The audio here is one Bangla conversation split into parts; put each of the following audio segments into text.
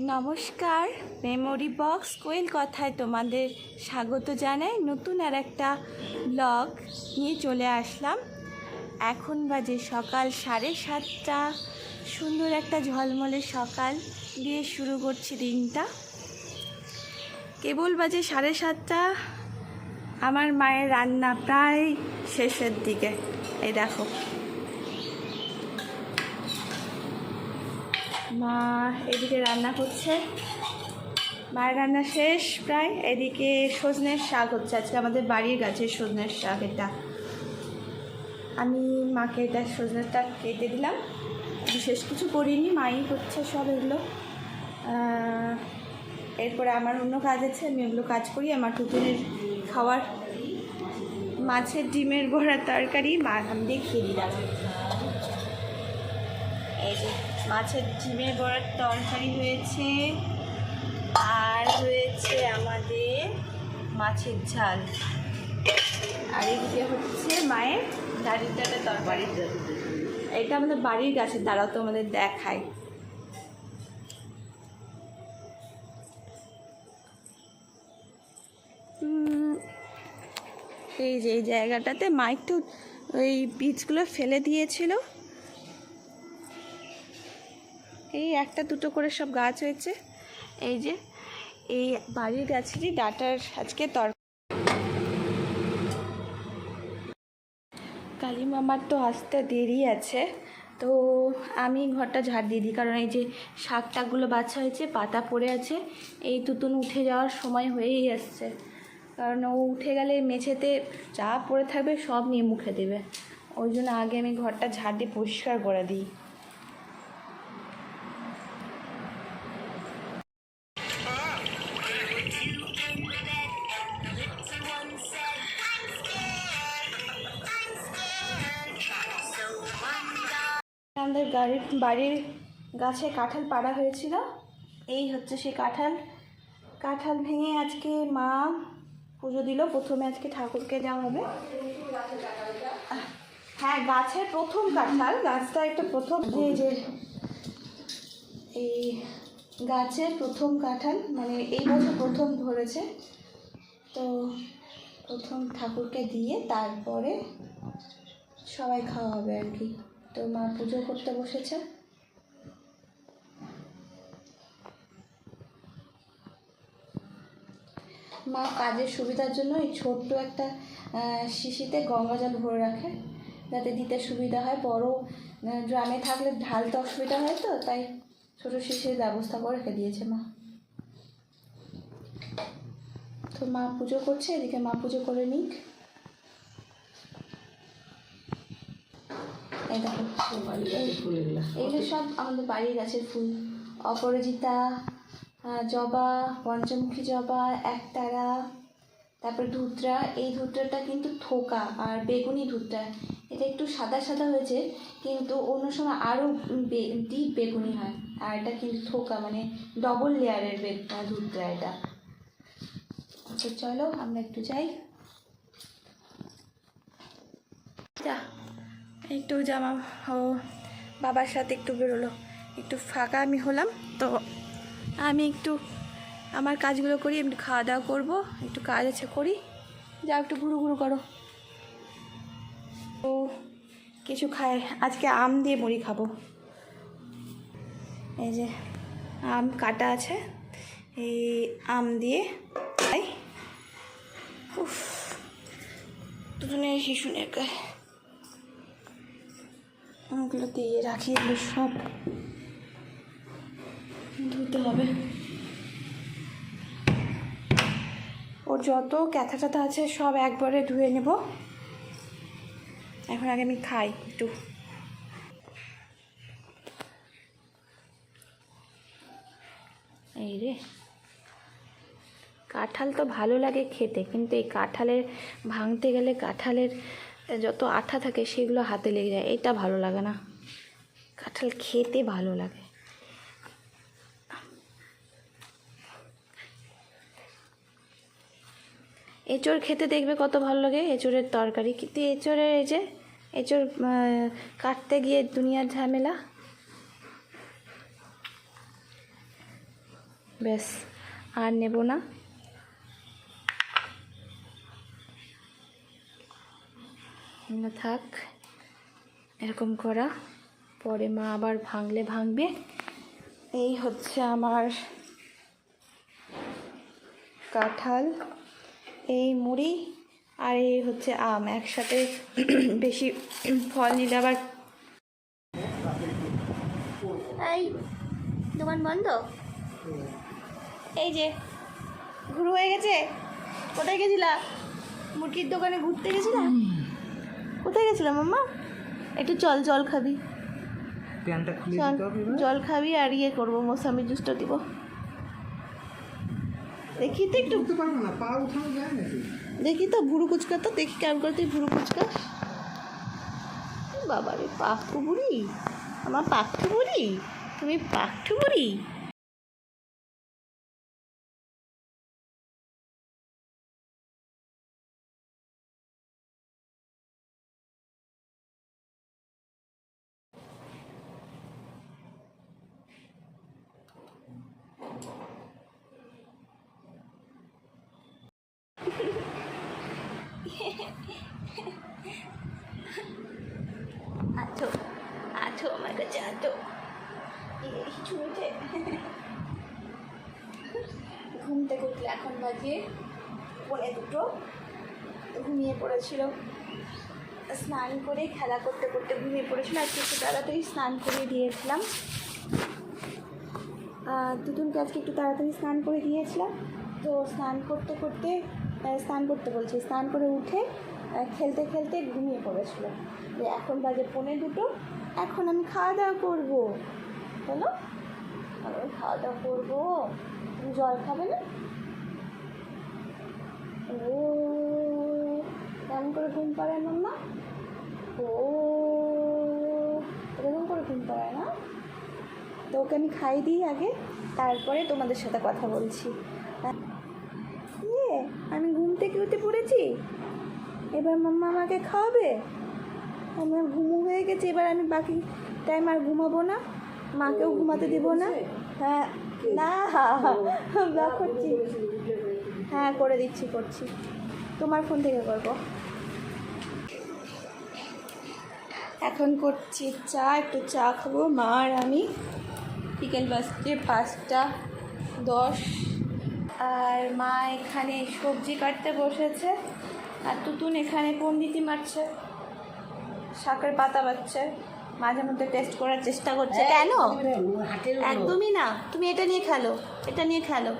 নমস্কার। মেমোরি বক্স কোয়েল কথায় তোমাদের স্বাগত জানাই। নতুন আর একটা ব্লগ নিয়ে চলে আসলাম। এখন বাজে সকাল সাড়ে সাতটা। সুন্দর একটা ঝলমলে সকাল দিয়ে শুরু করছি দিনটা। কেবল বাজে সাড়ে সাতটা। আমার মায়ের রান্না প্রায় শেষের দিকে। এই দেখো। মা এদিকে রান্না করছে। মায়ের রান্না শেষ প্রায়। এদিকে সজনের শাক হচ্ছে। আজকে আমাদের বাড়ির গাছের সজনের শাক এটা। আমি মাকে এটা সজনেরটা কেটে দিলাম। বিশেষ কিছু করিনি, মাই করছে সব এগুলো। এরপরে আমার অন্য কাজ আছে, আমি ওগুলো কাজ করি। আমার টুকুনের খাওয়ার মাছের ডিমের বড়া তরকারি। মা, আমি দিয়ে খেয়ে দিলাম। এই যে। মাছের ডিমের বড়ার তরকারি হয়েছে। আর হয়েছে আমাদের মাছের ঝাল। আর এদিকে হচ্ছে মায়ের দাঁড়িয়ে দাঁড়িয়ে তরকারি। এটা আমাদের বাড়ির গাছের দ্বারাও তো আমাদের দেখায়। এই যে এই জায়গাটাতে মা একটু ওই বীজগুলো ফেলে দিয়েছিল। এই একটা, দুটো করে সব গাছ হয়েছে। এই যে, এই বাড়ির গাছেরই ডাটার আজকে তর, কালী মামার তো আসতে দেরি আছে। তো আমি ঘরটা ঝাড় দিয়ে দিই, কারণ এই যে শাক টাকগুলো বাছা হয়েছে, পাতা পড়ে আছে, এই তুতুন উঠে যাওয়ার সময় হয়েই আসছে। কারণ ও উঠে গেলে মেঝেতে যা পড়ে থাকবে সব নিয়ে মুখে দেবে। ওই জন্য আগে আমি ঘরটা ঝাড় দিয়ে পরিষ্কার করে দিই। আমাদের গাড়ির বাড়ির গাছে কাঁঠাল পাড়া হয়েছিল। এই হচ্ছে সেই কাঁঠাল। কাঁঠাল ভেঙে আজকে মা পুজো দিল। প্রথমে আজকে ঠাকুরকে দেওয়া হবে। হ্যাঁ গাছের প্রথম কাঁঠাল। গাছটা একটা প্রথম যে যে এই গাছের প্রথম কাঁঠাল। মানে এই বছর প্রথম ধরেছে। তো প্রথম ঠাকুরকে দিয়ে তারপরে সবাই খাওয়া হবে আর কি। তো মা পুজো করতে বসেছে। মা কাজের সুবিধার জন্য এই ছোট্ট একটা শিশিতে গঙ্গা জল ভরে রাখে। যাতে দিতে সুবিধা হয়। বড় ড্রামে থাকলে ঢালতে অসুবিধা হয় তো, তাই ছোট শিশির ব্যবস্থা করে রেখে দিয়েছে মা। তো মা পুজো করছে, এদিকে মা পুজো করে নিক। এই দেখো, এগুলো সব আমাদের বাড়ির গাছের ফুল। অপরাজিতা জবা, পঞ্চমুখী জবা, একতারা, তারপর ধুতরা। এই ধুতরাটা কিন্তু থোকা আর বেগুনি ধুতরা। এটা একটু সাদা সাদা হয়েছে, কিন্তু অন্য সময় আরও ডিপ বেগুনি হয়। আর এটা কিন্তু থোকা মানে ডবল লেয়ারের ধুতরা এটা। তো চলো, আমরা একটু যাই। যা। একটু জামা ও বাবার সাথে একটু বেরোলো। একটু ফাঁকা আমি হলাম, তো আমি একটু আমার কাজগুলো করি একটু খাওয়া দাওয়া করব, একটু কাজ আছে করি। যা একটু ঘুরু ঘুরু করো। তো কিছু খায় আজকে আম দিয়ে মুড়ি খাব। এই যে আম কাটা আছে, এই আম দিয়ে খাই। উফ দুজনে শিশুনের গায়ে। ওগুলো দিয়ে রাখি, এগুলো সব ধুতে হবে। ওর যত ক্যাথা ট্যাথা আছে সব একবারে ধুয়ে নেব। এখন আগে আমি খাই একটু। এই রে। কাঁঠাল তো ভালো লাগে খেতে, কিন্তু এই কাঁঠালের ভাঙতে গেলে কাঁঠালের যত আঠা থাকে সেগুলো হাতে লেগে যায়। এটা ভালো লাগে না। কাঁঠাল খেতে ভালো লাগে। এঁচড় খেতে দেখবে কত ভালো লাগে, এঁচড়ের তরকারি। কিন্তু এঁচড়ের এই যে, এঁচড় কাটতে গিয়ে দুনিয়ার ঝামেলা। ব্যাস, আর নেব না। থাক এরকম করা। পরে মা আবার ভাঙলে ভাঙবে। এই হচ্ছে আমার কাঁঠাল এই মুড়ি আর এই হচ্ছে আম। একসাথে বেশি ফল নিলে আবার এই দোকান বন্ধ? এই যে ঘুরু হয়ে গেছে? কোথায় গেছিলা? মুরগির দোকানে ঘুরতে গেছিলাম কোথায় গেছিলাম মাম্মা? একটু জল জল খাবি। জল খাবি আর ইয়ে করব মোসাম্বি জুসটা দিব। দেখি তো একটু। দেখি তো ভুরু কুচকা তো দেখি কেমন করে তুই ভুরু কুচকা বাবা রে পাকটু বুড়ি আমার পাকটু বুড়ি তুমি পাকটু বুড়ি আছো আছো আমার কাছে আছো এই ছুঁতে ঘুম থেকে উঠলে এখন বাজে পনে দুটো। ঘুমিয়ে পড়েছিল। স্নান করে খেলা করতে করতে ঘুমিয়ে পড়েছিল। আজকে একটু তাড়াতাড়ি স্নান করে দিয়েছিলাম। আর দুজনকে আজকে একটু তাড়াতাড়ি স্নান করে দিয়েছিলাম। তো স্নান করতে করতে স্নান করতে বলছি, স্নান করে উঠে খেলতে খেলতে ঘুমিয়ে পড়েছিল। যে এখন বাজে পৌনে দুটো, এখন আমি খাওয়া দাওয়া করব। বলো? আমি খাওয়া দাওয়া করব। জল খাবে না? ও, কেমন করে ঘুম পাড়ায় মাম্মা? ও, এরকম করে ঘুম পাড়ায় না? তো ওকে আমি খাই দিই আগে, তারপরে তোমাদের সাথে কথা বলছি। ইয়ে আমি ঘুম থেকে উঠে পড়েছি? এবার মাম্মা আমাকে খাওয়াবে? আমার ঘুমো হয়ে গেছে, এবার আমি বাকি টাইম আর ঘুমাবো না। মাকেও ঘুমাতে দেবো না। হ্যাঁ। না ব্লগ করছি। হ্যাঁ করে দিচ্ছি করছি। তোমার ফোন থেকে করব। এখন করছি চা একটু চা খাব। মা আর আমি বিকেল বাজছে পাঁচটা দশ। আর মা এখানে সবজি কাটতে বসেছে। আর তুতুন এখানে পন্ডিতি মারছে। শাকের পাতা বাচ্ছে মাঝে মধ্যে টেস্ট করার চেষ্টা করছে। কেন? একদমই না। তুমি এটা নিয়ে খেলো। এটা নিয়ে খেলো।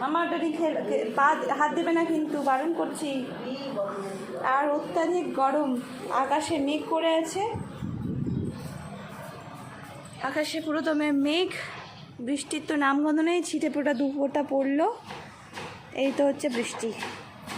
মামা ওটা নিয়ে পা হাত দেবে না কিন্তু বারণ করছি। আর অত্যাধিক গরম। আকাশে মেঘ করে আছে। আকাশে পুরো দমে মেঘ। বৃষ্টির তো নামগন্ধ নেই ছিটে ফোটা দু ফোঁটা পড়ল। এই তো হচ্ছে বৃষ্টি।